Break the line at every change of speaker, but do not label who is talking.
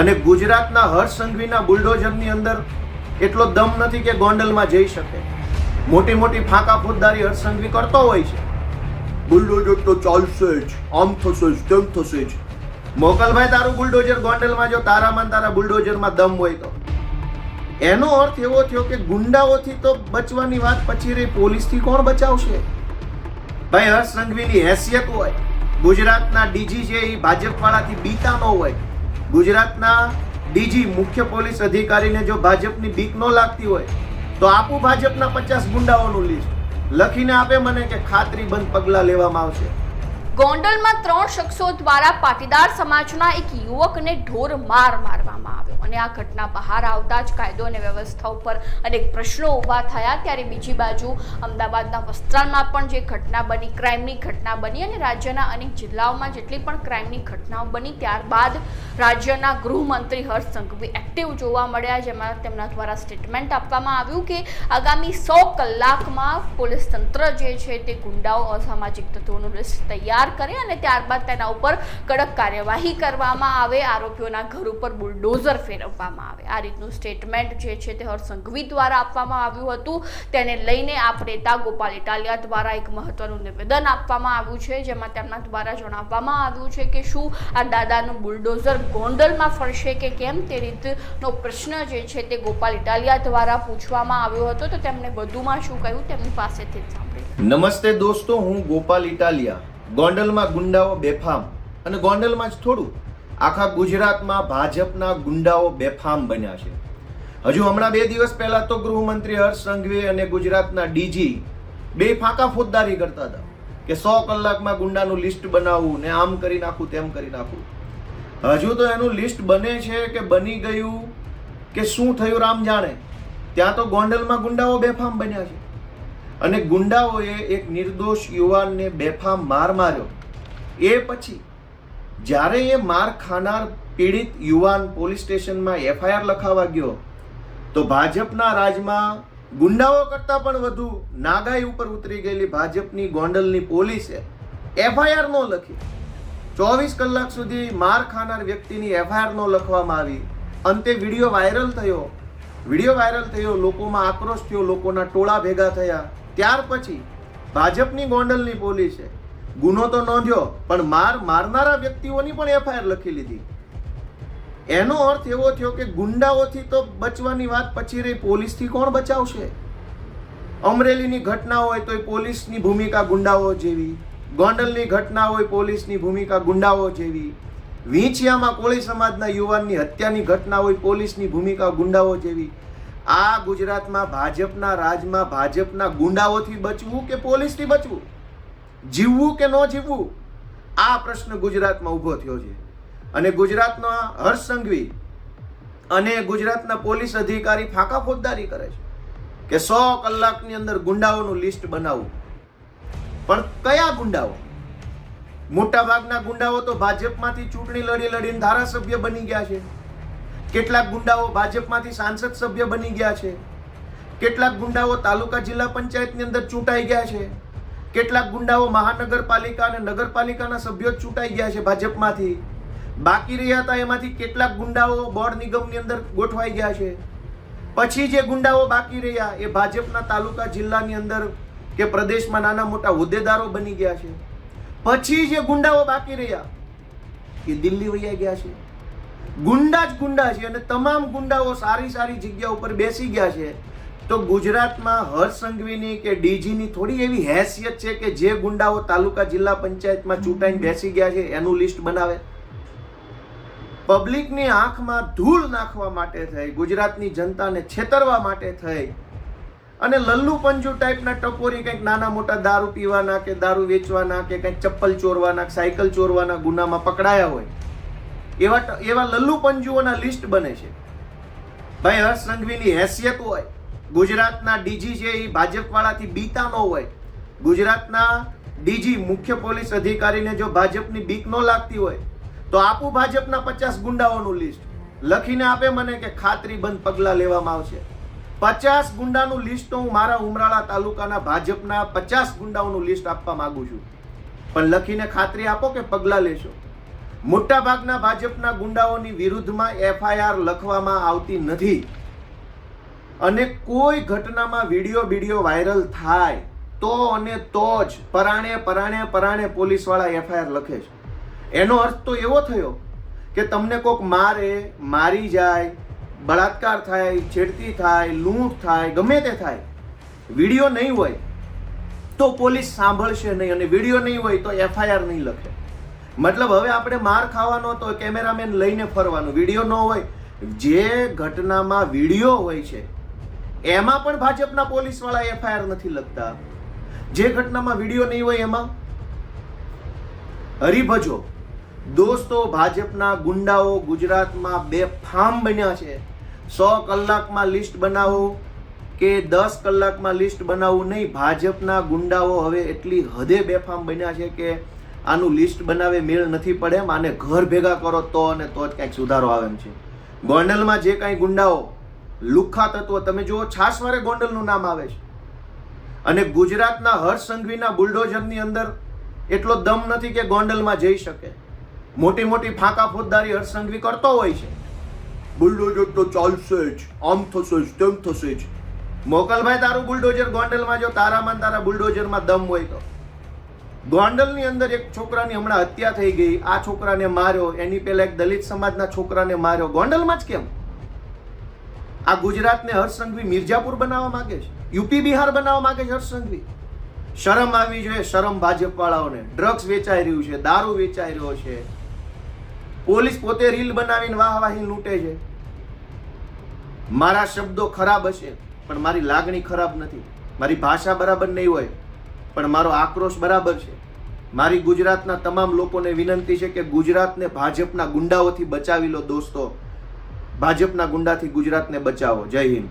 અને ગુજરાતના હર્ષ સંઘવીના બુલડોઝરની અંદર એટલો દમ નથી કે ગોંડલમાં જઈ શકે. મોટી મોટી ફાંકા ફોજદારી હર્ષ સંઘવી કરતો હોય છે. બુલડોઝર તો ચાલશે જ. આમ થશે જ તેમ થશે જ. મોકલભાઈ તારું બુલડોઝર ગોંડલમાં જો તારામાં તારા બુલડોઝરમાં દમ હોય તો. એનો અર્થ એવો થયો કે ગુંડાઓથી તો બચવાની વાત પછી રહી પોલીસથી કોણ બચાવશે? ભાઈ હર્ષ સંઘવીની હેસિયત હોય ગુજરાતના ડીજી છે એ ભાજપવાળાથી બીતા ન હોય ગુજરાતના ડીજી મુખ્ય પોલીસ અધિકારીને જો ભાજપની બીક ન લાગતી હોય, તો આપું ભાજપના પચાસ ગુંડાઓનું લિસ્ટ લખીને આપે મને કે ખાતરી બંધ પગલાં લેવામાં આવશે.
ગોંડલમાં ત્રણ શખ્સો દ્વારા પાટીદાર સમાજના એક યુવકને ઢોર માર મારવામાં અને આ ઘટના બહાર આવતા જ કાયદો અને વ્યવસ્થા ઉપર અનેક પ્રશ્નો ઊભા થયા. ત્યારે બીજી બાજુ અમદાવાદના વસ્ત્રાલમાં પણ જે ઘટના બની, ક્રાઇમની ઘટના બની અને રાજ્યના અનેક જિલ્લાઓમાં જેટલી પણ ક્રાઇમની ઘટનાઓ બની, ત્યારબાદ રાજ્યના ગૃહમંત્રી હર્ષ સંઘવી એક્ટિવ જોવા મળ્યા, જેમાં તેમના દ્વારા સ્ટેટમેન્ટ આપવામાં આવ્યું કે આગામી સો કલાકમાં પોલીસ તંત્ર જે છે તે ગુંડાઓ, અસામાજિક તત્વોનું લિસ્ટ તૈયાર કરે અને ત્યારબાદ તેના ઉપર કડક કાર્યવાહી કરવામાં આવે. આરોપીઓના ઘર ઉપર બુલડોઝર ફેરવવામાં આવે. આ રીતનું સ્ટેટમેન્ટ જે છે તે હરસંઘવી દ્વારા આપવામાં આવ્યું હતું. તેને લઈને આપણે નેતા ગોપાલ ઇટાલિયા દ્વારા એક મહત્વનું નિવેદન આપવામાં આવ્યું છે, જેમાં તેમના દ્વારા જણાવવામાં આવ્યું છે કે શું આ દાદાનું બુલડોઝર ગોંડલમાં ફરશે કે કેમ? તે રીતનો પ્રશ્ન જે છે તે ગોપાલ ઇટાલિયા દ્વારા પૂછવામાં આવ્યો હતો. તો તેમણે વધુમાં શું કહ્યું તેમની પાસેથી સાંભળ્યું
નમસ્તે દોસ્તો, હું ગોપાલ ઇટાલિયા. ગોંડલમાં ગુંડાઓ બેફામ. અને ગોંડલમાં જ થોડું. આખા ગુજરાતમાં ભાજપના ગુંડાઓ બેફામ બન્યા છે. હજુ હમણાં બે દિવસ પહેલા તો ગૃહમંત્રી હર્ષ સંઘવી અને ગુજરાતના ડીજી બે ફાંકા ફોજદારી કરતા હતા કે સો કલાકમાં ગુંડાનું લિસ્ટ બનાવવું ને આમ કરી નાખું, તેમ કરી નાખું. હજુ તો એનું લિસ્ટ બને છે કે બની ગયું કે શું થયું રામ જાણે. ત્યાં તો ગોંડલમાં ગુંડાઓ બેફામ બન્યા છે. અને ગુંડાઓએ એક નિર્દોષ યુવાનને બેફામ માર માર્યો. એ પછી જ્યારે એ માર ખાનાર પીડિત યુવાન પોલીસ સ્ટેશનમાં એફઆઈઆર લખાવા ગયો, તો ભાજપના રાજમાં ગુંડાઓ કરતાં પણ વધુ નાગાઈ ઉપર ઉતરી ગયેલી ભાજપની ગોંડલની પોલીસે એફઆઈઆર નો લખી. ચોવીસ કલાક સુધી માર ખાનાર વ્યક્તિની એફઆઈઆર નો લખવામાં આવી. અંતે વીડિયો વાયરલ થયો. વીડિયો વાયરલ થયો, લોકોમાં આક્રોશ થયો, લોકોના ટોળા ભેગા થયા. ત્યાર પછી ભાજપની ગોંડલની પોલીસે ગુનો તો નોંધ્યો, પણ માર મારનારા વ્યક્તિઓની પણ એફઆઈઆર લખી લીધી. એનો અર્થ એવો થયો કે ગુંડાઓથી તો બચવાની વાત પછી રહી, પોલીસથી કોણ બચાવશે? અમરેલીની ઘટના હોય તો પોલીસની ભૂમિકા ગુંડાઓ જેવી. ગોંડલની ઘટના હોય પોલીસની ભૂમિકા ગુંડાઓ જેવી. વીંછિયામાં કોળી સમાજના યુવાનની હત્યાની ઘટના હોય પોલીસની ભૂમિકા ગુંડાઓ જેવી. આ ગુજરાતમાં ભાજપના રાજમાં ભાજપના ગુંડાઓથી બચવું કે પોલીસથી બચવું? જીવવું કે ન જીવવું? આ પ્રશ્ન ગુજરાતમાં ઊભો થયો છે. અને ગુજરાતના હર્ષ સંઘવી અને ગુજરાતના પોલીસ અધિકારી ફાંકા ફોજદારી કરે છે કે સો કલાકની અંદર ગુંડાઓનું લિસ્ટ બનાવવું પણ કયા ગુંડાઓ? મોટા ભાગના ગુંડાઓ તો ભાજપમાંથી ચૂંટણી લડી લડીને ધારાસભ્ય બની ગયા છે. કેટલાક ગુંડાઓ ભાજપમાંથી સાંસદ સભ્ય બની ગયા છે. કેટલાક ગુંડાઓ તાલુકા જિલ્લા પંચાયતની અંદર ચૂંટાઈ ગયા છે. કેટલાક ગુંડાઓ મહાનગરપાલિકા અને નગરપાલિકાના સભ્યો ચૂંટાઈ ગયા છે ભાજપમાંથી. બાકી રહ્યા હતા એમાંથી કેટલાક ગુંડાઓ બોર્ડ નિગમની અંદર ગોઠવાઈ ગયા છે. પછી જે ગુંડાઓ બાકી રહ્યા એ ભાજપના તાલુકા જિલ્લાની અંદર કે પ્રદેશમાં નાના મોટા હોદ્દેદારો બની ગયા છે. પછી જે ગુંડાઓ બાકી રહ્યા એ દિલ્હી વૈયા ગયા છે. ગુંડા જ ગુંડા છે અને તમામ ગુંડાઓ સારી સારી જગ્યા ઉપર બેસી ગયા છે. તો ગુજરાતમાં હર્ષ સંઘવીની કે ડીજીની થોડી એવી હેસિયત છે કે જે ગુંડાઓ તાલુકા જિલ્લા પંચાયતમાં ચૂંટાઈને બેસી ગયા છે, એનું લિસ્ટ બનાવે. પબ્લિકની આંખમાં ધૂળ નાખવા માટે થઈ, ગુજરાતની જનતાને છેતરવા માટે થઈ. અને લલ્લુ પંજુ ટાઈપના ટપોરી કંઈક નાના મોટા દારૂ પીવાના કે દારૂ વેચવાના કે કંઈક ચપ્પલ ચોરવાના, સાયકલ ચોરવાના ગુનામાં પકડાયા હોય. એવા એવા લલ્લુ પંજુઓના લિસ્ટ બને છે. ભાઈ, હર્ષ સંઘવીની હેસિયત હોય. ગુજરાતના ડીજી છે એ ભાજપવાળાથી બીતા ન હોય. ગુજરાતના ડીજી મુખ્ય પોલીસ અધિકારીને જો ભાજપની બીક ન લાગતી હોય, તો આપું ભાજપના પચાસ ગુંડાઓનું લિસ્ટ. લખીને આપે મને કે ખાતરી બંધ પગલાં લેવામાં આવશે. પચાસ ગુંડાનું લિસ્ટ તો હું મારા ઉમરાળા તાલુકાના ભાજપના પચાસ ગુંડાઓનું લિસ્ટ આપવા માગું છું. પણ લખીને ખાતરી આપો કે પગલાં લેશો. મોટાભાગના ભાજપના ગુંડાઓની વિરુદ્ધમાં એફઆઈઆર લખવામાં આવતી નથી. અને કોઈ ઘટનામાં વીડિયો વીડિયો વાયરલ થાય તો અને તો જ પરાણે પરાણે પરાણે પોલીસવાળા એફઆઈઆર લખે છે. એનો અર્થ તો એવો થયો કે તમને કોક મારે, મારી જાય, બળાત્કાર થાય, છેડતી થાય, લૂંટ થાય, ગમે તે થાય, વીડિયો નહીં હોય તો પોલીસ સાંભળશે નહીં અને વીડિયો નહીં હોય તો એફઆઈઆર નહીં લખે. મતલબ હવે આપણે માર ખાવાનો તો કેમેરામેન લઈને ફરવાનું. વીડિયો ન હોય. જે ઘટનામાં વીડિયો હોય છે એમાં પણ ભાજપના પોલીસવાળા એફઆઈઆર નથી લખતા. જે ઘટનામાં વીડિયો નહીં હોય એમાં? હરિભજો દોસ્તો, ભાજપના ગુંડાઓ ગુજરાતમાં બે ફાર્મ બન્યા છે. સો કલાકમાં લિસ્ટ બનાવો કે દસ કલાકમાં લિસ્ટ બનાવવું નહીં. ભાજપના ગુંડાઓ હવે એટલી હદે બેફામ બન્યા છે કે આનું લિસ્ટ બનાવે મેળ નથી પડે એમ. આને ઘર ભેગા કરો તો અને તો જ કંઈક સુધારો આવે એમ છે. ગોંડલમાં જે કાંઈ ગુંડાઓ લુખ્ખા તત્વ. તમે જુઓ છાસવારે ગોંડલનું નામ આવે છે. અને ગુજરાતના હર્ષ સંઘવીના બુલડોઝરની અંદર એટલો દમ નથી કે ગોંડલમાં જઈ શકે. મોટી મોટી ફાંકા ફોજદારી હર્ષ સંઘવી કરતો હોય છે. બુલડોઝર તો ચાલશે જ. આમ થશે જ તેમ થશે જ. મોકલભાઈ તારું બુલડોઝર ગોંડલમાં જો તારામાં તારા બુલડોઝરમાં દમ હોય તો. ગોંડલની અંદર એક છોકરાની હમણાં હત્યા થઈ ગઈ. આ છોકરાને માર્યો. એની પહેલા એક દલિત સમાજના છોકરાને માર્યો. ગોંડલમાં જ કેમ? આ ગુજરાતને હર્ષ સંઘવી મિર્જાપુર બનાવવા માંગે છે. યુપી, બિહાર બનાવવા માંગે છે હર્ષ સંઘવી શરમ આવી જોઈએ શરમ ભાજપ વાળાઓને ડ્રગ્સ વેચાઈ રહ્યું છે, દારૂ વેચાઈ રહ્યો છે. પોલીસ પોતે રીલ બનાવીને વાહવાહી લૂંટે છે. મારા શબ્દો ખરાબ હશે, પણ મારી લાગણી ખરાબ નથી. મારી ભાષા બરાબર નહીં હોય, પણ મારો આક્રોશ બરાબર છે. મારી ગુજરાતના તમામ લોકોને વિનંતી છે કે ગુજરાતને ભાજપના ગુંડાઓથી બચાવી લો, દોસ્તો. ભાજપના ગુંડાથી ગુજરાતને બચાવો. જય હિન્દ.